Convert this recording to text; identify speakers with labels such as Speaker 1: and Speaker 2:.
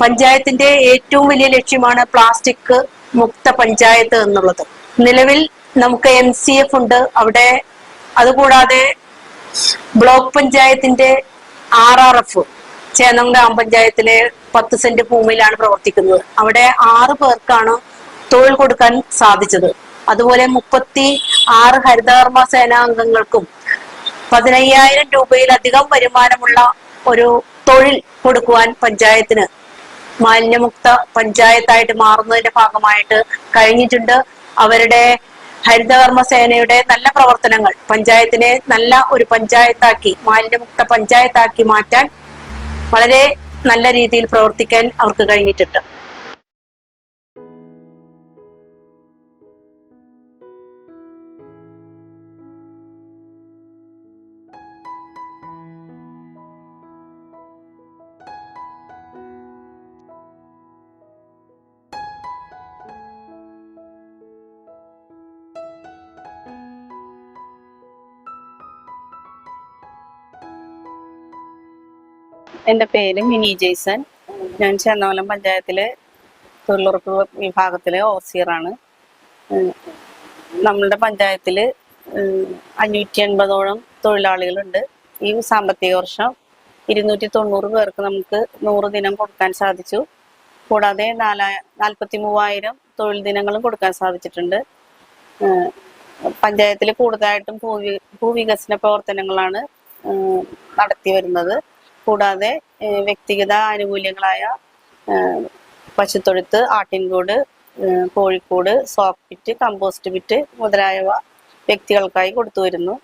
Speaker 1: പഞ്ചായത്തിന്റെ ഏറ്റവും വലിയ ലക്ഷ്യമാണ് പ്ലാസ്റ്റിക് മുക്ത പഞ്ചായത്ത് എന്നുള്ളത്. നിലവിൽ നമുക്ക് എം സി എഫ് ഉണ്ട്. അവിടെ അതുകൂടാതെ ബ്ലോക്ക് പഞ്ചായത്തിന്റെ ആർ ആർ എഫ് ചേന്നം ഗ്രാമപഞ്ചായത്തിലെ പത്ത് സെന്റ് ഭൂമിയിലാണ് പ്രവർത്തിക്കുന്നത്. അവിടെ ആറ് പേർക്കാണ് തൊഴിൽ കൊടുക്കാൻ സാധിച്ചത്. അതുപോലെ മുപ്പത്തി ആറ് ഹരിതകർമ്മ സേനാംഗങ്ങൾക്കും പതിനയ്യായിരം രൂപയിലധികം വരുമാനമുള്ള ഒരു തൊഴിൽ കൊടുക്കുവാൻ പഞ്ചായത്തിന് മാലിന്യമുക്ത പഞ്ചായത്തായിട്ട് മാറുന്നതിന്റെ ഭാഗമായിട്ട് കഴിഞ്ഞിട്ടുണ്ട്. അവരുടെ ഹരിതകർമ്മ സേനയുടെ നല്ല പ്രവർത്തനങ്ങൾ പഞ്ചായത്തിനെ നല്ല ഒരു പഞ്ചായത്താക്കി മാലിന്യമുക്ത പഞ്ചായത്താക്കി മാറ്റാൻ വളരെ നല്ല രീതിയിൽ പ്രവർത്തിക്കാൻ അവർക്ക് കഴിഞ്ഞിട്ടുണ്ട്.
Speaker 2: എന്റെ പേര് മിനി ജെയ്സൺ. ഞാൻ ചെന്നമലം പഞ്ചായത്തിലെ തൊഴിലുറപ്പ് വിഭാഗത്തിലെ ഓഫീസറാണ്. നമ്മളുടെ പഞ്ചായത്തിൽ അഞ്ഞൂറ്റി എൺപതോളം തൊഴിലാളികളുണ്ട്. ഈ സാമ്പത്തിക വർഷം ഇരുന്നൂറ്റി തൊണ്ണൂറ് പേർക്ക് നമുക്ക് നൂറ് ദിനം കൊടുക്കാൻ സാധിച്ചു. കൂടാതെ നാലാ നാൽപ്പത്തി മൂവായിരം തൊഴിൽ ദിനങ്ങളും കൊടുക്കാൻ സാധിച്ചിട്ടുണ്ട്. പഞ്ചായത്തിൽ കൂടുതലായിട്ടും ഭൂവി ഭൂവികസന പ്രവർത്തനങ്ങളാണ് നടത്തി വരുന്നത്. കൂടാതെ വ്യക്തിഗത ആനുകൂല്യങ്ങളായ പശുത്തൊഴുത്ത് ആട്ടിൻകൂട് കോഴിക്കോട് സോക്ക് പിറ്റ് കമ്പോസ്റ്റ് പിറ്റ് മുതലായവ വ്യക്തികൾക്കായി കൊടുത്തു വരുന്നു.